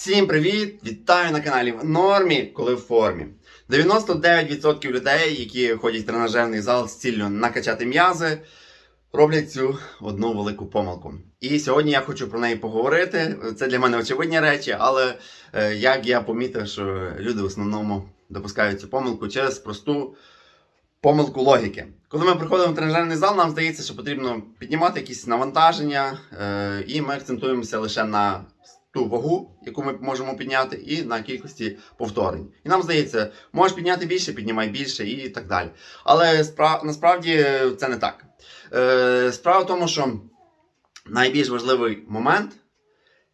Всім привіт! Вітаю на каналі в нормі, коли в формі. 99% людей, які ходять в тренажерний зал з ціллю накачати м'язи, роблять цю одну велику помилку. І сьогодні я хочу про неї поговорити. Це для мене очевидні речі, але е, як я помітив, що люди в основному допускають цю помилку через просту помилку логіки. Коли ми приходимо в тренажерний зал, нам здається, що потрібно піднімати якісь навантаження, е, і ми акцентуємося лише на ту вагу, яку ми можемо підняти, і на кількості повторень. І нам здається, можеш підняти більше, піднімай більше і так далі. Але спра- насправді це не так. Е, справа в тому, що найбільш важливий момент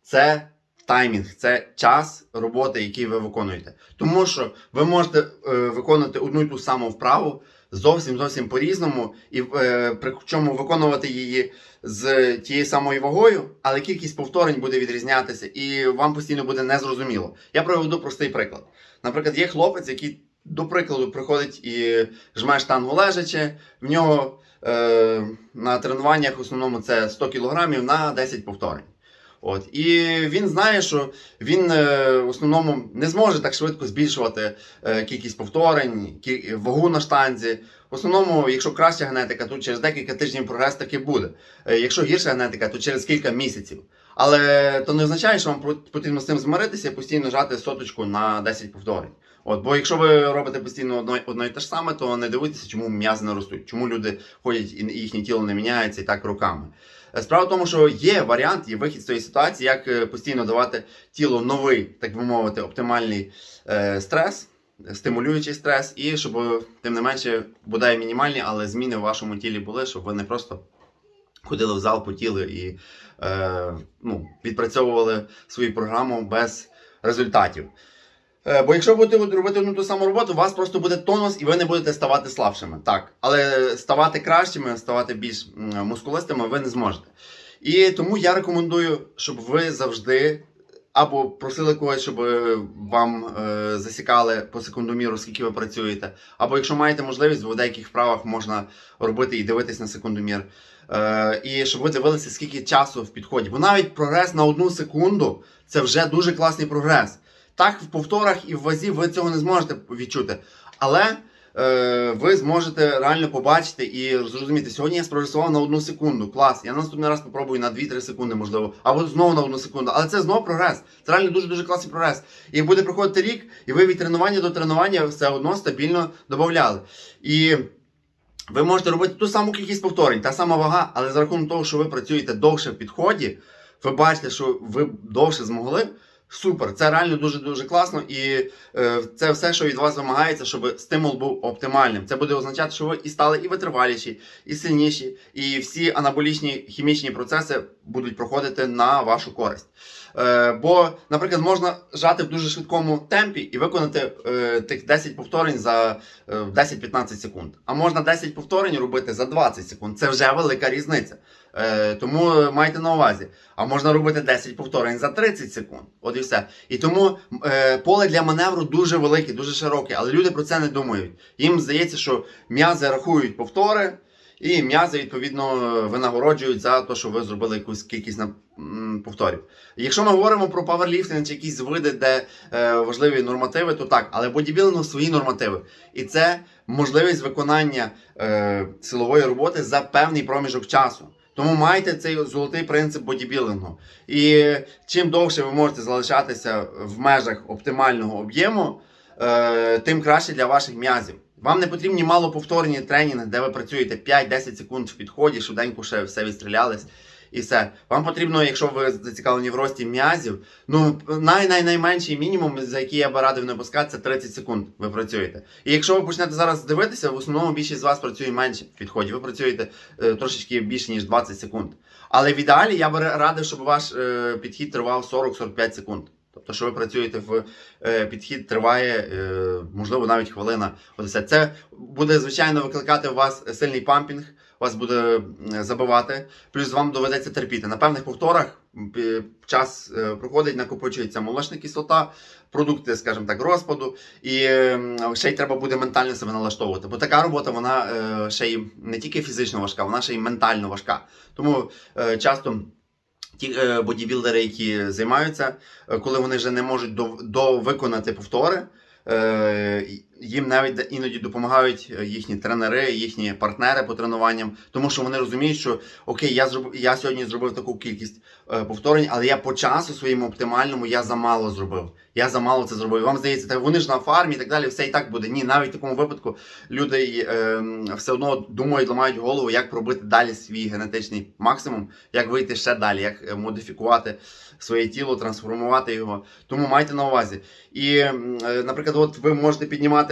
це таймінг, це час роботи, який ви виконуєте. Тому що ви можете е, виконувати одну і ту саму вправу зовсім зовсім по-різному, і е, причому виконувати її з тією самою вагою, але кількість повторень буде відрізнятися, і вам постійно буде незрозуміло. Я проведу простий приклад. Наприклад, є хлопець, який, до прикладу, приходить і жме штангу лежачи, в нього е, на тренуваннях в основному це 100 кг на 10 повторень. От. І він знає, що він е, в основному не зможе так швидко збільшувати е, кількість повторень, кі- вагу на штанзі. В основному, якщо краща генетика, то через декілька тижнів прогрес таки буде. Е, якщо гірша генетика, то через кілька місяців. Але то не означає, що вам потрібно з цим змиритися і постійно жати соточку на 10 повторень. От, бо якщо ви робите постійно одно, одно і те ж саме, то не дивуйтеся, чому м'язи не ростуть, чому люди ходять і їхнє тіло не міняється і так роками. Е, Справа в тому, що є варіант, є вихід з цієї ситуації, як е, постійно давати тілу новий, так би мовити, оптимальний е, стрес, стимулюючий стрес, і щоб тим не менше бодай мінімальні, але зміни в вашому тілі були, щоб ви не просто ходили в зал, потіли і е, ну, відпрацьовували свою програму без результатів. Е, Бо якщо будете робити одну ту саму роботу, у вас просто буде тонус і ви не будете ставати слабшими. Так, але ставати кращими, ставати більш мускулистими ви не зможете. І тому я рекомендую, щоб ви завжди або просили когось, щоб е, вам е, засікали по секундоміру, скільки ви працюєте, або якщо маєте можливість, в деяких вправах можна робити і дивитись на секундомір. Е, і щоб ви дивилися, скільки часу в підході. Бо навіть прогрес на одну секунду це вже дуже класний прогрес. Так, в повторах і в вазі ви цього не зможете відчути. Але е, ви зможете реально побачити і зрозуміти, сьогодні я спрогресував на одну секунду. Клас. Я наступний раз попробую на 2-3 секунди, можливо, або знову на одну секунду. Але це знову прогрес. Це реально дуже-дуже класний прогрес. І буде проходити рік, і ви від тренування до тренування все одно стабільно додавали. І ви можете робити ту саму кількість повторень, та сама вага, але за рахунок того, що ви працюєте довше в підході, ви бачите, що ви довше змогли. Супер, це реально дуже дуже класно, і е, це все, що від вас вимагається, щоб стимул був оптимальним. Це буде означати, що ви і стали і витриваліші, і сильніші, і всі анаболічні хімічні процеси будуть проходити на вашу користь. Е, бо, наприклад, можна жати в дуже швидкому темпі і виконати е, тих 10 повторень за е, 10-15 секунд. А можна 10 повторень робити за 20 секунд. Це вже велика різниця. Е, тому е, майте на увазі. А можна робити 10 повторень за 30 секунд. От і все. І тому е, поле для маневру дуже велике, дуже широке, але люди про це не думають. Їм здається, що м'язи рахують повтори. І м'язи, відповідно, винагороджують за те, що ви зробили якусь кількість повторів. Якщо ми говоримо про паверліфтинг чи якісь види, де е, важливі нормативи, то так, але бодібілдингу свої нормативи. І це можливість виконання е, силової роботи за певний проміжок часу. Тому майте цей золотий принцип бодібілдингу. І чим довше ви можете залишатися в межах оптимального об'єму, е, тим краще для ваших м'язів. Вам не потрібні малоповторні тренінги, де ви працюєте 5-10 секунд в підході, швиденько ще все відстрілялись. І все. Вам потрібно, якщо ви зацікавлені в рості м'язів, ну най най найменший мінімум, за який я би радив не пускати, це 30 секунд. Ви працюєте. І якщо ви почнете зараз дивитися, в основному більшість з вас працює менше в підході. Ви працюєте е, трошечки більше ніж 20 секунд. Але в ідеалі я би радив, щоб ваш е, підхід тривав 40-45 секунд. Тобто, що ви працюєте в е, підхід триває, е, можливо, навіть хвилина. Це буде, звичайно, викликати у вас сильний пампінг, вас буде забивати, плюс вам доведеться терпіти. На певних повторах час е, проходить, накопичується молочна кислота, продукти, скажімо так, розпаду, і ще й треба буде ментально себе налаштовувати. Бо така робота, вона ще й не тільки фізично важка, вона ще й ментально важка. Тому часто ті е, бодібілдери, які займаються, е, коли вони вже не можуть до, довиконати повтори, е, їм навіть іноді допомагають е, їхні тренери, їхні партнери по тренуванням, тому що вони розуміють, що окей, я зроб, я сьогодні зробив таку кількість е, повторень, але я по часу своєму оптимальному я замало зробив. Я замало це зробив. Вам здається, та вони ж на фармі і так далі, все і так буде. Ні, навіть в такому випадку люди е, все одно думають, ламають голову, як пробити далі свій генетичний максимум, як вийти ще далі, як е, модифікувати своє тіло, трансформувати його. Тому майте на увазі. І, е, наприклад, от ви можете піднімати,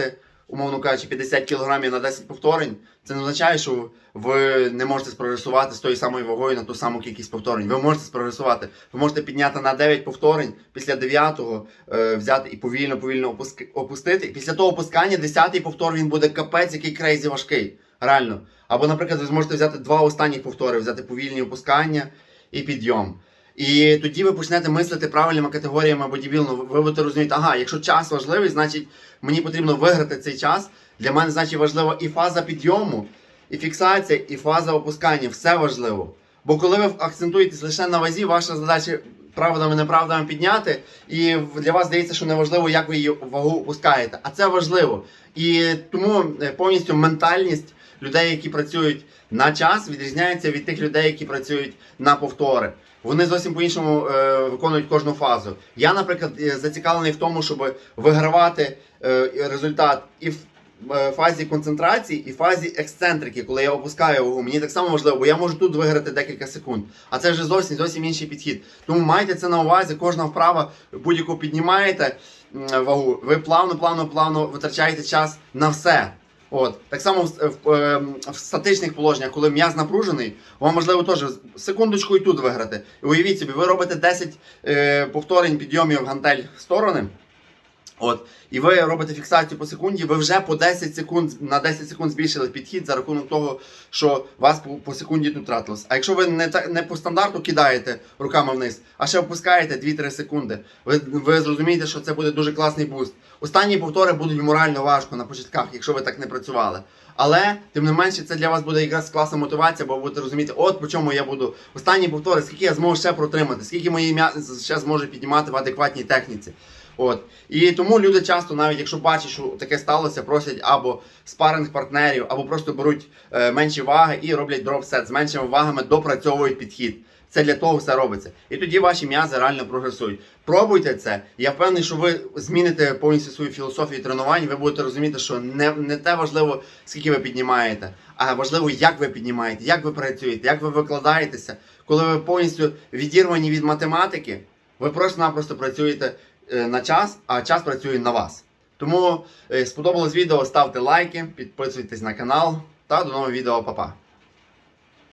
умовно кажучи, 50 кг на 10 повторень. Це не означає, що ви не можете спрогресувати з тою самою вагою на ту саму кількість повторень. Ви можете спрогресувати. Ви можете підняти на 9 повторень, після 9-го е, взяти і повільно, повільно опустити. Після того опускання 10-й повтор він буде капець, який крейзі важкий. Реально. Або, наприклад, ви зможете взяти два останніх повтори, взяти повільні опускання і підйом. І тоді ви почнете мислити правильними категоріями бодібілну. Ви будете розуміти, ага, якщо час важливий, значить мені потрібно виграти цей час. Для мене, значить, важлива і фаза підйому, і фіксація, і фаза опускання. Все важливо. Бо коли ви акцентуєтесь лише на вазі, ваша задача правдами неправдами підняти, і для вас здається, що неважливо, як ви її вагу опускаєте. А це важливо. І тому е, повністю ментальність людей, які працюють на час, відрізняється від тих людей, які працюють на повтори. Вони зовсім по-іншому е, виконують кожну фазу. Я, наприклад, е, зацікавлений в тому, щоб вигравати е, результат і в е, фазі концентрації, і фазі ексцентрики, коли я опускаю вагу. Мені так само важливо, бо я можу тут виграти декілька секунд. А це вже зовсім зовсім інший підхід. Тому майте це на увазі, кожна вправа будь-яку піднімаєте вагу. Ви плавно, плавно, плавно витрачаєте час на все. От так само в, в, е, в статичних положеннях, коли м'яз напружений, вам можливо теж секундочку і тут виграти. І уявіть собі, ви робите 10 е, повторень підйомів гантель сторони. От, і ви робите фіксацію по секунді, ви вже по 10 секунд на 10 секунд збільшили підхід за рахунок того, що вас по, по секунді тут тратилось. А якщо ви не, не по стандарту кидаєте руками вниз, а ще опускаєте 2-3 секунди, ви, ви зрозумієте, що це буде дуже класний буст. Останні повтори будуть морально важко на початках, якщо ви так не працювали. Але тим не менше, це для вас буде якраз класна мотивація, бо ви будете розуміти, от по чому я буду. Останні повтори, скільки я зможу ще протримати, скільки мої м'язи ще зможу піднімати в адекватній техніці. От. І тому люди часто, навіть якщо бачать, що таке сталося, просять або спаринг партнерів, або просто беруть е, менші ваги і роблять дропсет з меншими вагами, допрацьовують підхід. Це для того все робиться. І тоді ваші м'язи реально прогресують. Пробуйте це. Я впевнений, що ви зміните повністю свою філософію тренувань. Ви будете розуміти, що не, не те важливо, скільки ви піднімаєте, а важливо, як ви піднімаєте, як ви працюєте, як ви викладаєтеся. Коли ви повністю відірвані від математики, ви просто-напросто працюєте на час, а час працює на вас. Тому е, сподобалось відео, ставте лайки, підписуйтесь на канал та до нового відео, Па-па.